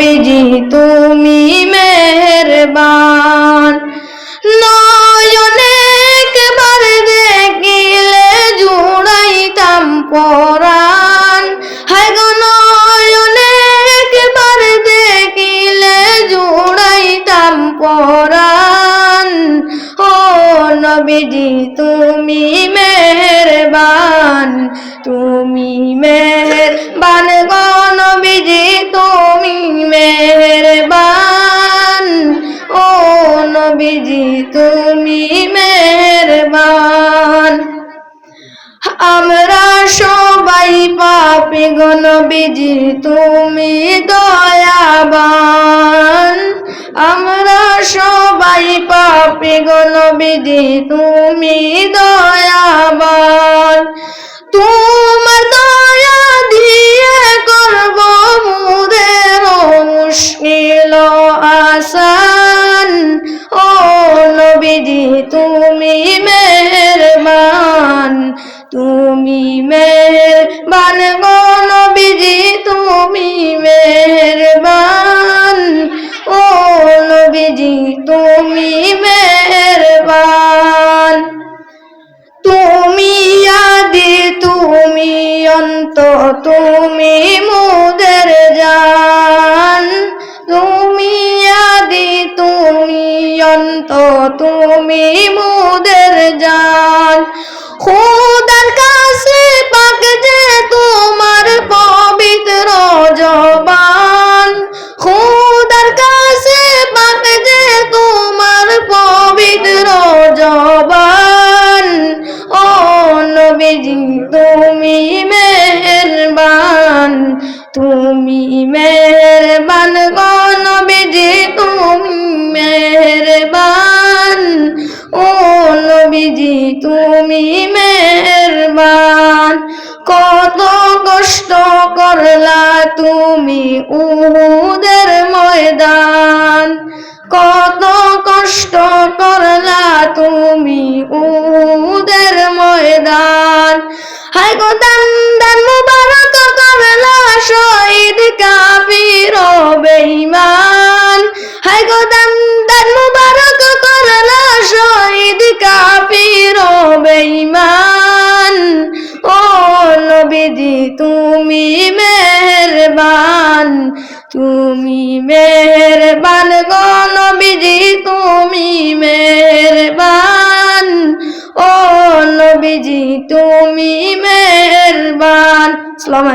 নবীজি, তুমি মেহেরবান। নয়নে একবার দেখিলে জুড়াইতাম পরাণ। হায় গো নয়নে একবার দেখিলে জুড়াইতাম পরাণ। ও নবীজি, তুমি মেহেরবান মেহেরবান। ও নবীজি, তুমি মেহেরবান। আমরা সবাই পাপি গো নবীজি, তুমি দয়াবান। আমরা সবাই পাপি গো নবীজি, তুমি দয়াবান তুমি মেহরবান তুমি মেহরবান গো নবীজি, তুমি মেহরবান। ও নবীজি, তুমি মেহরবান। তুমি আদি, তুমি অন্ত, তুমি মুদের তুমি মুদের জান। খুদার কাছে পাক যে তোমার পবিত্র জবান। খুদার কাছে পাক যে তোমার পবিত্র জবান। ও নবীজি, তুমি মেহেরবান তুমি মেহেরবান গো নবীজি, তুমি মেহেরবান। নবীজি, তুমি মেহেরবান। কত কষ্ট করলা তুমি উহুদের ময়দান। কত কষ্ট করলা তুমি উহুদের ময়দান। হাই গো দান দান মুবারক করলা শহীদ কাফির বেঈমান ও নবীজি, তুমি মেহরবান তুমি মেহরবান গো নবীজি, তুমি মেহরবান, ও নবীজি, তুমি মেহরবান। সালাম